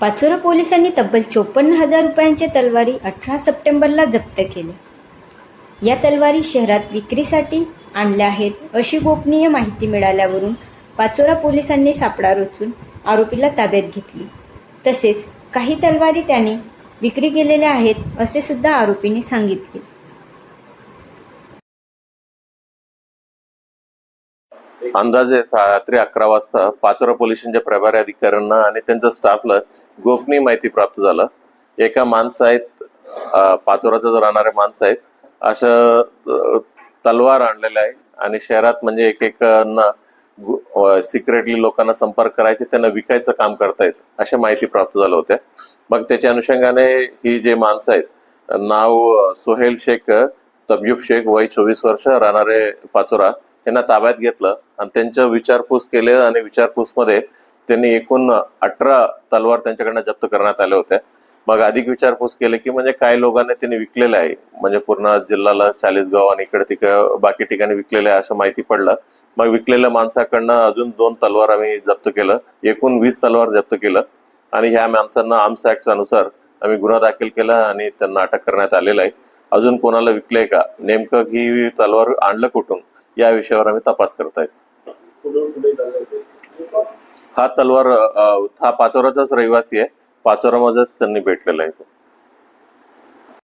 पाचोरा पोलिसांनी तब्बल चोपन्न हजार रुपयांच्या तलवारी अठरा सप्टेंबरला जप्त केल्या या तलवारी शहरात विक्रीसाठी आणल्या आहेत अशी गोपनीय माहिती मिळाल्यावरून पाचोरा पोलिसांनी सापळा रचून आरोपीला ताब्यात घेतली. तसेच काही तलवारी त्याने विक्री केलेल्या आहेत असे सुद्धा आरोपीने सांगितले. अंदाजे रात्री अकरा वाजता पाचोरा पोलिसांच्या प्रभारी अधिकाऱ्यांना आणि त्यांच्या स्टाफला गोपनीय माहिती प्राप्त झालं. एका माणसं आहेत अं, पाचोराचं राहणारे माणसं आहेत अशा तलवार आणलेल्या आहे आणि शहरात म्हणजे एक एक सिक्रेटली लोकांना संपर्क करायचे त्यांना विकायचं काम करतायत अशा माहिती प्राप्त झाल्या होत्या. मग त्याच्या अनुषंगाने ही जे माणसं आहेत नाव सोहेल शेख तबयुब शेख वय चोवीस वर्ष राहणारे पाचोरा यांना ताब्यात घेतलं. त्यांच्या विचारपूस केले आणि विचारपूसमध्ये त्यांनी एकूण अठरा तलवार त्यांच्याकडनं जप्त करण्यात आल्या होत्या मग अधिक विचारपूस केले की म्हणजे काय लोकांनी त्यांनी विकलेले आहे. म्हणजे पूर्ण जिल्ह्याला चाळीसगाव आणि इकडे तिकडे बाकी ठिकाणी विकलेले आहे असं माहिती पडलं. मग विकलेल्या माणसाकडनं अजून दोन तलवार आम्ही जप्त केलं. एकूण वीस तलवार जप्त केलं. आणि ह्या माणसांना आर्म्स ऍक्ट अनुसार आम्ही गुन्हा दाखल केला आणि त्यांना अटक करण्यात आलेला आहे. अजून कोणाला विकलंय का? नेमकं ही तलवार आणलं कुठून? या विषयावर आम्ही तपास करत करतायत. होते हा. तलवार हा पाचोराचाच रहिवासी आहे. पाचोरामध्येच त्यांनी भेटलेला आहे तो.